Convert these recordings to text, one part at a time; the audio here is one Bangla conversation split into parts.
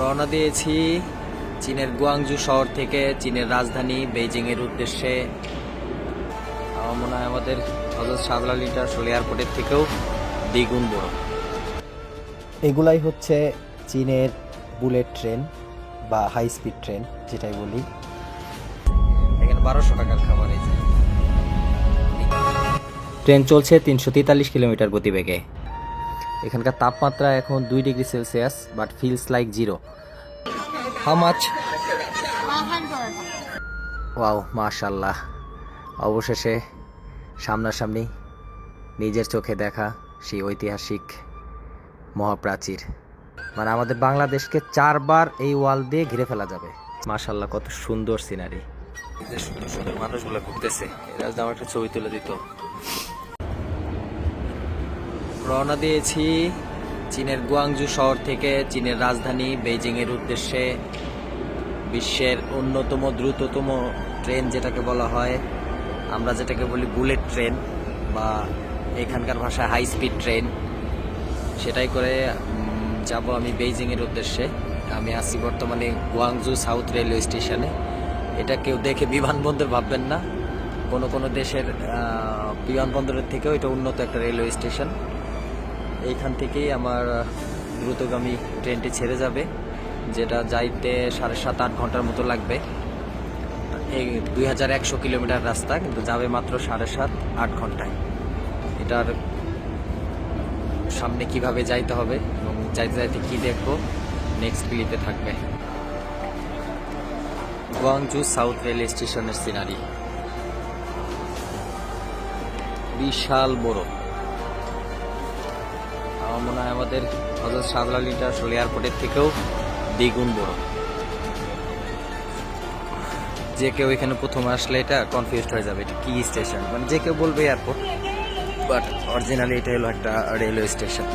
রওনা দিয়েছি চীনের গুয়াংজু শহর থেকে চীনের রাজধানী বেইজিং এর উদ্দেশ্যে। আমার মনে হয় আমাদের হজরত শাহজালাল ইন্টারন্যাশনাল এয়ারপোর্টের থেকেও দ্বিগুণ বড়। এগুলাই হচ্ছে চীনের বুলেট ট্রেন বা হাই স্পিড ট্রেন, যেটাই বলি। এখানে বারোশো টাকার খাবার ট্রেন চলছে তিনশো তেতাল্লিশ কিলোমিটার গতিবেগে। এখানকার তাপমাত্রা এখন দুই degree Celsius but feels like zero how much wow মাশাল্লাহ অবশেষে সামনাসামনি নিজের চোখে দেখা সেই ঐতিহাসিক মহাপ্রাচীর। মানে আমাদের বাংলাদেশকে চারবার এই ওয়াল দিয়ে ঘিরে ফেলা যাবে। মাশাল্লাহ কত সুন্দর সিনারি সুন্দর সুন্দর মানুষগুলো ঘুরতেছে, এরা আমার একটা ছবি তুলে দিত। রওনা দিয়েছি চীনের গুয়াংজু শহর থেকে চীনের রাজধানী বেইজিং এর উদ্দেশ্যে। বিশ্বের অন্যতম দ্রুততম ট্রেন যেটাকে বলা হয়, আমরা যেটাকে বলি বুলেট ট্রেন বা এখানকার ভাষায় হাই স্পিড ট্রেন সেটাই করে যাব আমি বেইজিং এর উদ্দেশ্যে। আমি আছি বর্তমানে গুয়াংজু সাউথ রেলওয়ে স্টেশনে। এটা কেউ দেখে বিমানবন্দর ভাববেন না। কোনো কোনো দেশের বিমানবন্দরের থেকেও এটা উন্নত একটা রেলওয়ে স্টেশন। এইখান থেকেই আমার দ্রুতগামী ট্রেনটি ছেড়ে যাবে, যেটা যাইতে সাড়ে সাত, আট ঘণ্টার মতো লাগবে। এই দুই হাজার একশো কিলোমিটার রাস্তা, কিন্তু যাবে মাত্র সাড়ে সাত, আট ঘন্টায়। এটার সামনে কীভাবে যাইতে হবে এবং যাইতে যাইতে কী দেখব নেক্সট ক্লিপে থাকবে। গুয়াংজু সাউথ রেল স্টেশনের সিনারি। বিশাল বড়। আমার মনে হয় আমাদের হজরত শাহজালাল ইন্টারন্যাশনাল এয়ারপোর্টের থেকেও দ্বিগুণ বড়। যে কেউ এখানে প্রথম আসলে এটা কনফিউজড হয়ে যাবে, এটা কি স্টেশন মানে যে কেউ বলবে এয়ারপোর্ট বাট অরিজিনালি এটা হলো একটা রেলওয়ে স্টেশন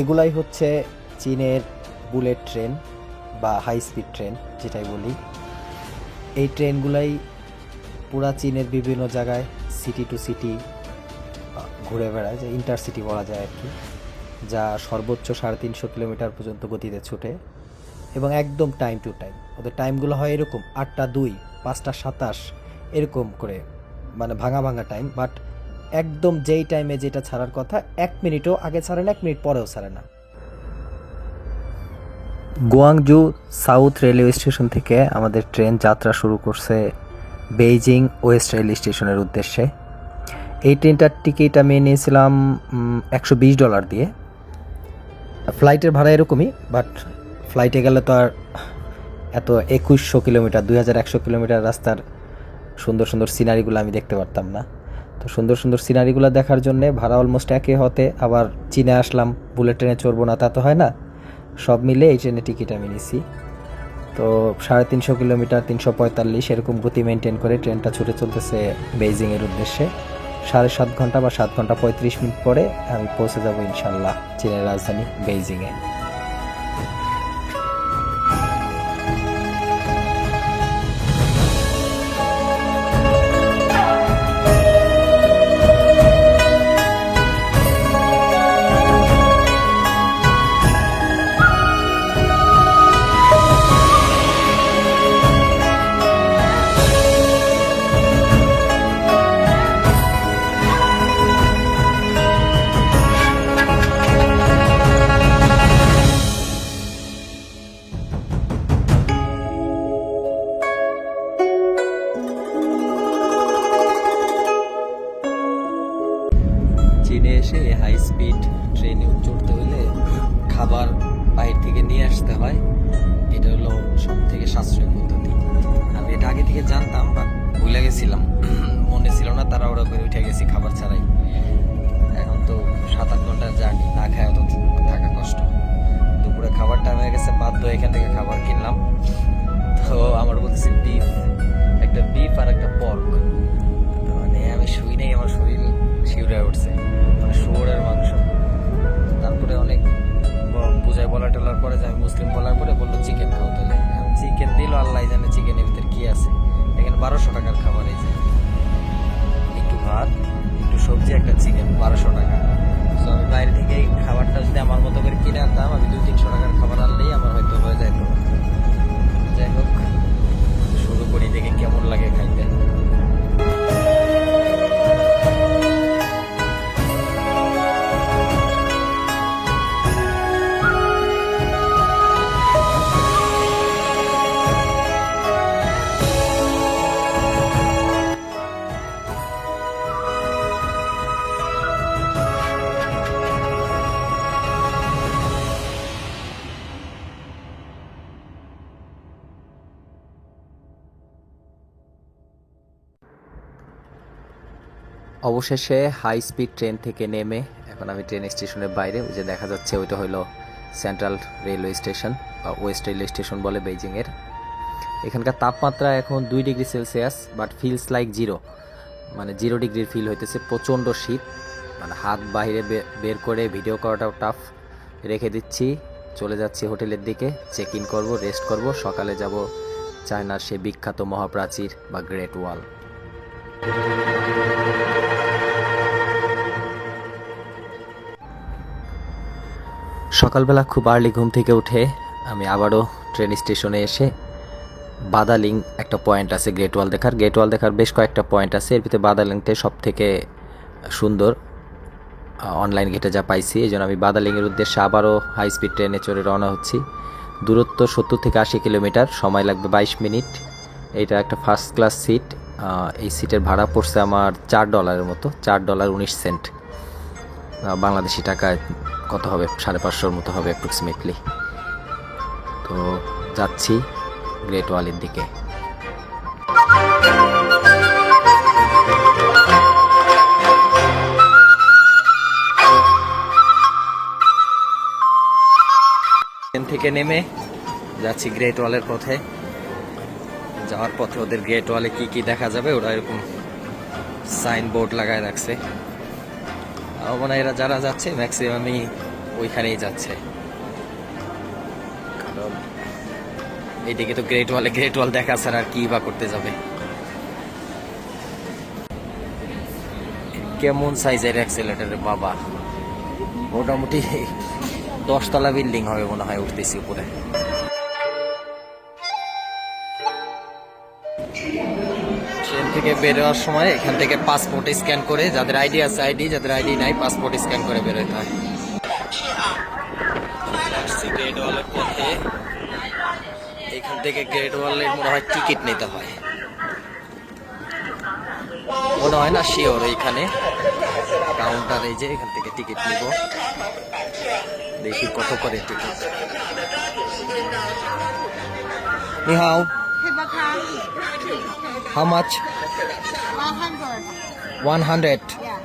এগুলাই হচ্ছে চীনের বুলেট ট্রেন বা হাই স্পিড ট্রেন যেটাই বলি। এই ট্রেনগুলাই পুরা চীনের বিভিন্ন জায়গায় সিটি টু সিটি ঘুরে বেড়ায়, যে ইন্টারসিটি বলা যায় আর কি, যা সর্বোচ্চ সাড়ে তিনশো কিলোমিটার পর্যন্ত গতিতে ছুটে এবং একদম টাইম টু টাইম ওদের টাইমগুলো হয় এরকম আটটা দুই, পাঁচটা সাতাশ, এরকম করে মানে ভাঙা ভাঙা টাইম বাট একদম যেই টাইমে যেটা ছাড়ার কথা, এক মিনিটও আগে ছাড়ে না, এক মিনিট পরেও ছাড়ে না। গুয়াংজু সাউথ রেলওয়ে স্টেশন থেকে আমাদের ট্রেন যাত্রা শুরু করছে বেইজিং ওয়েস্ট রেল স্টেশনের উদ্দেশ্যে। এই ট্রেনটার টিকিট আমি নিয়েছিলাম একশো বিশ ডলার দিয়ে। ফ্লাইটের ভাড়া এরকমই, বাট ফ্লাইটে গেলে তো আর এত একুশশো কিলোমিটার, দুই হাজার একশো কিলোমিটার রাস্তার সুন্দর সুন্দর সিনারিগুলো আমি দেখতে পারতাম না। তো সুন্দর সুন্দর সিনারিগুলো দেখার জন্য ভাড়া অলমোস্ট একই হতে, আবার চীনে আসলাম, বুলেট ট্রেনে চড়বো না তা তো হয় না। সব মিলে এই ট্রেনে টিকিট আমি নিছি। তো সাড়ে তিনশো কিলোমিটার, তিনশো পঁয়তাল্লিশ এরকম গতি মেনটেন করে ট্রেনটা ছুটে চলতেছে বেইজিংয়ের উদ্দেশ্যে। সাড়ে সাত ঘণ্টা বা সাত ঘণ্টা পঁয়ত্রিশ মিনিট পরে আমি পৌঁছে যাব ইনশাল্লাহ চীনের রাজধানী বেইজিংয়ে গেছিলাম। মনে ছিল না তারা ওরা করে উঠে গেছি, খাবার ছাড়াই। এখন তো সাত আট ঘণ্টার জার্নি, না খায় তো থাকা কষ্ট। দুপুরে খাবার টাইম হয়ে গেছে, বাধ্য এখান থেকে খাবার কিনলাম। তো আমার বলতেছি বিফ একটা বিফ আর একটা পর্ক মানে আমি শুই নেই, আমার শরীর শিউরে উঠছে। মানে শুয়োরের মাংস। তারপরে অনেক বুঝায় বলা টলার পরে যে আমি মুসলিম বলার পরে বলল চিকেন খাও তাহলে চিকেন দিল, আল্লাহ জানে চিকেনের ভিতরে কি আছে। এখানে বারোশো টাকার খাবার এই যে। একটু ভাত, একটু সবজি, একটা চিকেন বারোশো টাকা। তো আমি বাইরে থেকে এই খাবারটা যদি আমার মতো করে কিনে আনতাম, আমি দুই, তিনশো টাকার খাবার আনলেই আমার হয়তো হয়ে যেত যাই হোক, শুরু করি দেখে কেমন লাগে খাইতে। অবশেষে হাই স্পিড ট্রেন থেকে নেমে এখন আমি ট্রেন স্টেশনের বাইরে, ওই যে দেখা যাচ্ছে ওইটা হলো সেন্ট্রাল রেলওয়ে স্টেশন বা ওয়েস্ট রেলওয়ে স্টেশন বলে বেইজিংয়ের এখানকার তাপমাত্রা এখন দুই degree Celsius but feels like zero মানে জিরো ডিগ্রির ফিল হইতেছে প্রচণ্ড শীত। মানে হাত বাইরে বের করে ভিডিও করাটাও টাফ রেখে দিচ্ছি, চলে যাচ্ছি হোটেলের দিকে চেক ইন করব রেস্ট করব। সকালে যাব চায়নার সে বিখ্যাত মহাপ্রাচীর বা গ্রেট ওয়াল সকালবেলা খুব আর্লি ঘুম থেকে উঠে আমি আবারও ট্রেন স্টেশনে এসে বাদালিং একটা পয়েন্ট আছে গ্রেট ওয়াল দেখার গ্রেট ওয়াল দেখার বেশ কয়েকটা পয়েন্ট আছে। এর ভিতরে বাদালিংটাই সব থেকে সুন্দর অনলাইন ঘেটে যা পাইছি। এই জন্য আমি বাদালিংয়ের উদ্দেশ্যে আবারও হাই স্পিড ট্রেনে চড়ে রওনা হচ্ছি। দূরত্ব সত্তর থেকে আশি কিলোমিটার, সময় লাগবে বাইশ মিনিট। এটা একটা ফার্স্ট ক্লাস সিট এই সিটের ভাড়া পড়ছে আমার চার ডলারের মতো, চার ডলার উনিশ সেন্ট বাংলাদেশি টাকায়। কত হবে? সাড়ে পাঁচশোর মতো হবে অ্যাপ্রক্সিমেটলি তো যাচ্ছি গ্রেট ওয়ালের দিকে। থেকে নেমে যাচ্ছি গ্রেট ওয়ালের পথে। যাওয়ার পথে ওদের গ্রেট ওয়ালে কি কি দেখা যাবে ওরা এরকম সাইনবোর্ড লাগায় রাখছে। মনে এরা যারা যাচ্ছে ম্যাক্সিমামই ওইখানেই যাচ্ছে। কারণ এইদিকে তো গ্রেট ওয়ালে গ্রেট ওয়াল দেখা ছাড়া আর কি বা করতে যাবে? কেমন সাইজের অ্যাক্সেলেটার বাবা? মোটামুটি দশতলা বিল্ডিং হবে মনে হয় উঠতেছি উপরে। থেকে বেরোয়ার সময় এখান থেকে পাসপোর্ট স্ক্যান করে যাদের আইডি আছে আইডি যাদের আইডি নাই পাসপোর্ট স্ক্যান করে বেরোতে হয়। ওয়ালের পথে এখান থেকে গ্রেট ওয়ালের মনে হয় টিকিট নিতে হয়। মনে হয় না শিওর এইখানে কাউন্টার এই যে এখান থেকে টিকিট নিব। দেখি কত করে টিকিট নি How much? 100. 100. Yeah.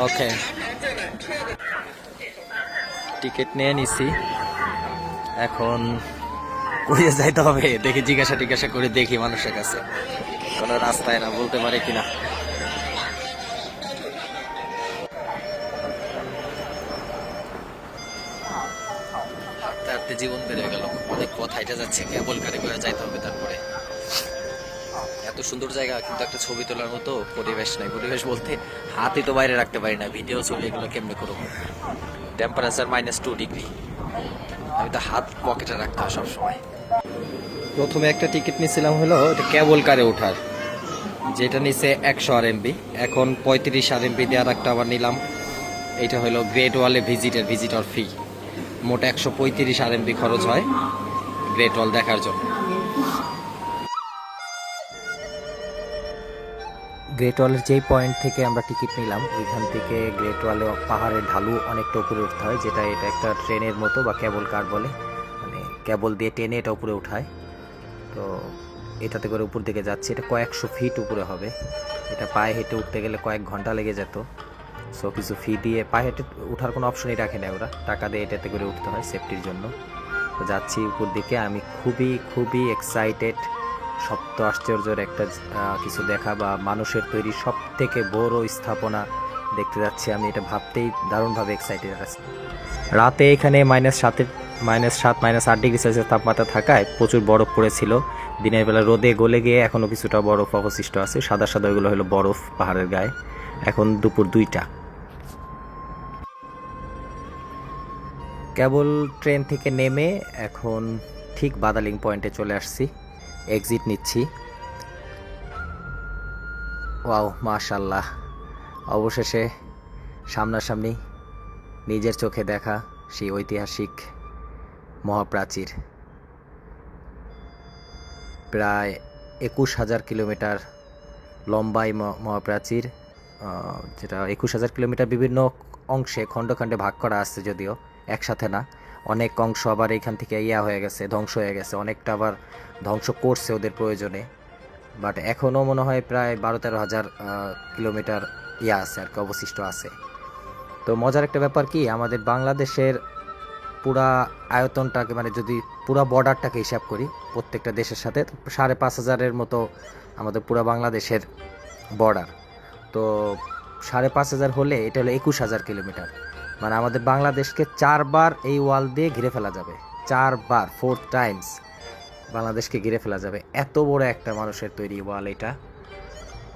Okay. Ticket নিয়ে নিছি এখন কইয়ে যাইতে হবে দেখি জিজ্ঞাসা টিজ্ঞাসা করে দেখি মানুষের কাছে কোনো রাস্তায় না বলতে পারে কিনা হাঁটতে জীবন বেড়ে গেল। অনেক পথ হাইটে যাচ্ছে, কেবল কারে করে যাইতে হবে তারপরে। এত সুন্দর জায়গা, কিন্তু একটা ছবি তোলার মতো পরিবেশ নাই। পরিবেশ বলতে হাতই তো বাইরে রাখতে পারি না। ভিডিও, ছবি এগুলো কেমনে করব? টেম্পারেচার মাইনাস টু ডিগ্রি আমি তো হাত পকেটে রাখতে হয় সবসময়। প্রথমে একটা টিকিট নিয়েছিলাম হলো, এটা কেবল কারে ওঠার। যেটা নিচে একশো আর এমবি এখন পঁয়ত্রিশ আর এমবি দেওয়ার একটা আবার নিলাম। এটা হলো গ্রেট ওয়ালে ভিজিটের ভিজিটর ফি মোট একশো পঁয়ত্রিশ আর এমবি খরচ হয় গ্রেট ওয়াল দেখার জন্য। গ্রেট ওয়ালের যেই পয়েন্ট থেকে আমরা টিকিট নিলাম, ওইখান থেকে গ্রেট ওয়ালে পাহাড়ের ঢালু অনেকটা উপরে উঠতে হয়, যেটা এটা একটা ট্রেনের মতো বা কেবল কার বলে। মানে কেবল দিয়ে টেনে এটা উপরে উঠায়। তো এটাতে করে উপর দিকে যাচ্ছে, এটা কয়েকশো ফিট উপরে হবে। এটা পায়ে হেঁটে উঠতে গেলে কয়েক ঘণ্টা লেগে যেত। সো কিছু ফি দিয়ে পায়ে হেঁটে ওঠার কোনো অপশনই রাখে না ওরা। টাকা দিয়ে এটাতে করে উঠতে হয় সেফটির জন্য। তো যাচ্ছি উপর দিকে। আমি খুবই খুবই এক্সাইটেড সপ্ত আশ্চর্যের একটা কিছু দেখা বা মানুষের তৈরি সব থেকে বড় স্থাপনা দেখতে যাচ্ছি আমি। এটা ভাবতেই দারুণভাবে এক্সাইটেড আছি। রাতে এখানে মাইনাস সাতের মাইনাস সাত মাইনাস আট ডিগ্রি সেলসিয়াস তাপমাত্রা থাকায় প্রচুর বরফ পড়েছিল। দিনের বেলা রোদে গলে গিয়ে এখনও কিছুটা বরফ অবশিষ্ট আছে। সাদা সাদা ওইগুলো হলো বরফ পাহাড়ের গায়ে। এখন দুপুর দুইটা। কেবল ট্রেন থেকে নেমে এখন ঠিক বাদালিং পয়েন্টে চলে আসছি। এক্সিট নিচ্ছি। ওয়াও মাশাল্লাহ অবশেষে সামনাসামনি নিজের চোখে দেখা সেই ঐতিহাসিক মহাপ্রাচীর। প্রায় একুশ হাজার কিলোমিটার লম্বা এই ম- মহাপ্রাচীর যেটা একুশ হাজার কিলোমিটার বিভিন্ন অংশে খণ্ড খণ্ডে ভাগ করা আছে যদিও। একসাথে না। অনেক অংশ আবার এখান থেকে ইয়া হয়ে গেছে, ধ্বংস হয়ে গেছে। অনেকটা আবার ধ্বংস করছে ওদের প্রয়োজনে। বাট এখনও মনে হয় প্রায় বারো তেরো হাজার কিলোমিটার ইয়া আছে আর কি, অবশিষ্ট আছে। তো মজার একটা ব্যাপার কি, আমাদের বাংলাদেশের পুরা আয়তনটাকে মানে যদি পুরা বর্ডারটাকে হিসাব করি, প্রত্যেকটা দেশের সাথে সাড়ে পাঁচ হাজারের মতো আমাদের পুরা বাংলাদেশের বর্ডার তো সাড়ে পাঁচ হাজার হলে, এটা হলো একুশ হাজার কিলোমিটার। মানে আমাদের বাংলাদেশকে চারবার এই ওয়াল দিয়ে ঘিরে ফেলা যাবে। চারবার ফোর টাইমস বাংলাদেশকে ঘিরে ফেলা যাবে। এত বড় একটা মানুষের তৈরি ওয়াল এটা।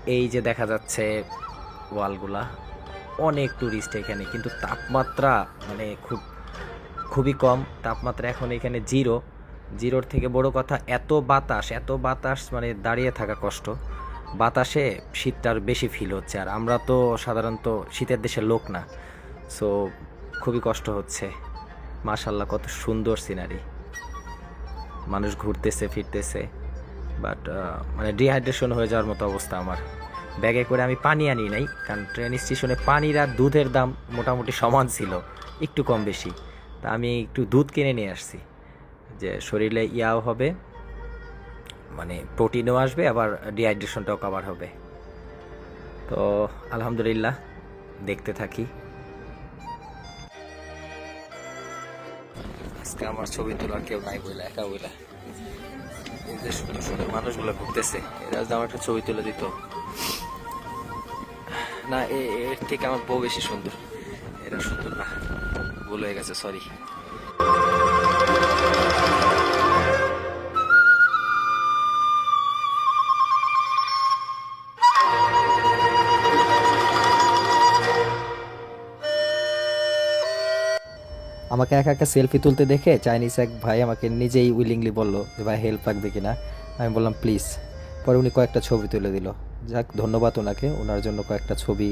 এই যে দেখা যাচ্ছে ওয়ালগুলা, অনেক টুরিস্ট এখানে, কিন্তু তাপমাত্রা মানে খুব, খুবই কম। তাপমাত্রা এখন এখানে জিরো জিরোর থেকে বড় কথা, এত বাতাস এত বাতাস মানে দাঁড়িয়ে থাকা কষ্ট। বাতাসে শীতটার বেশি ফিল হচ্ছে। আর আমরা তো সাধারণত শীতের দেশের লোক না। সো খুবই কষ্ট হচ্ছে। মাশাল্লাহ কত সুন্দর সিনারি মানুষ ঘুরতেছে, ফিরতেছে। বাট মানে ডিহাইড্রেশন হয়ে যাওয়ার মতো অবস্থা আমার। ব্যাগে করে আমি পানি আনি নাই, কারণ ট্রেন স্টেশনে পানির আর দুধের দাম মোটামুটি সমান ছিল, একটু কম বেশি। তা আমি একটু দুধ কিনে নিয়ে আসছি। যে শরীরে ইয়াও হবে মানে প্রোটিনও আসবে, আবার ডিহাইড্রেশনটাও কভার হবে। তো, আলহামদুলিল্লাহ, দেখতে থাকি। আজকে আমার ছবি তোলার কেউ নাই বইলা, একা বইলা। সুন্দর সুন্দর মানুষগুলো ঘুরতেছে, এরা যদি আমার একটা ছবি তুলে দিত। না এর থেকে আমার বউ বেশি সুন্দর। এরা সুন্দর না। ভুল হয়ে গেছে সরি আমাকে একা একা সেলফি তুলতে দেখে চাইনিজ এক ভাই আমাকে নিজেই উইলিংলি বলল যে, ভাই হেল্প লাগবে কিনা? আমি বললাম প্লিজ পরে উনি কয়েকটা ছবি তুলে দিল। যাক, ধন্যবাদ ওনাকে। ওনার জন্য কয়েকটা ছবি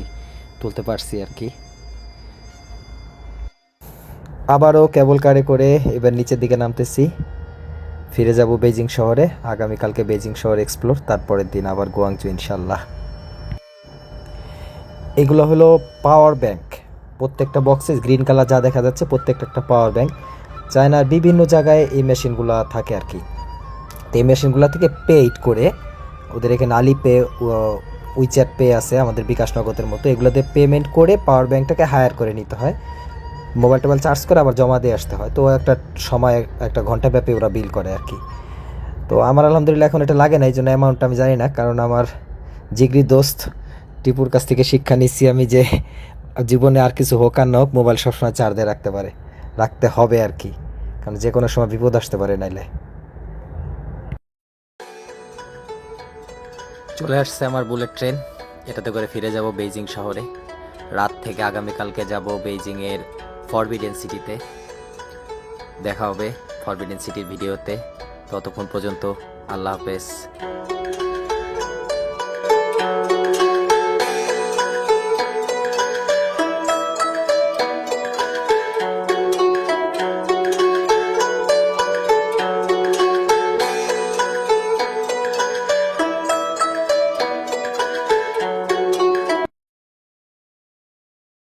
তুলতে পারছি আর কি। আবারও কেবল কারে করে এবার নিচের দিকে নামতেছি। ফিরে যাব বেজিং শহরে। আগামীকালকে বেজিং শহর এক্সপ্লোর তারপরের দিন আবার গোয়াংচু ইনশাল্লাহ এগুলো হলো পাওয়ার ব্যাংক প্রত্যেকটা বক্সে গ্রিন কালার যা দেখা যাচ্ছে প্রত্যেকটা একটা পাওয়ার ব্যাংক চায়নার বিভিন্ন জায়গায় এই মেশিনগুলো থাকে আর কি। তো এই মেশিনগুলো থেকে পেইড করে ওদের এখানে আলি পে উইচ্যাট পে আছে আমাদের বিকাশ নগদের মতো। এগুলোতে পেমেন্ট করে পাওয়ার ব্যাংকটাকে হায়ার করে নিতে হয়। মোবাইল টোবাইল চার্জ করে আবার জমা দিয়ে আসতে হয়। তো একটা সময়, একটা ঘণ্টা ব্যাপী ওরা বিল করে আর কি। তো আমার আলহামদুলিল্লাহ এখন এটা লাগে না, এই জন্য অ্যামাউন্টটা আমি জানি না। কারণ আমার জিগরি দোস্ত টিপুর কাছ থেকে শিক্ষা নিচ্ছি আমি যে জীবনে আর কিছু হোক আর না হোক মোবাইল সবসময় চার্জে রাখতে পারে। রাখতে হবে আর কি। কারণ যে কোনো সময় বিপদ আসতে পারে নাইলে। চলে আসছে আমার বুলেট ট্রেন এটাতে করে ফিরে যাব বেইজিং শহরে। রাত থেকে আগামীকালকে যাব বেইজিংয়ের ফরবিডেন সিটিতে দেখা হবে ফরবিডেন সিটির ভিডিওতে। ততক্ষণ পর্যন্ত আল্লাহ হাফেজ।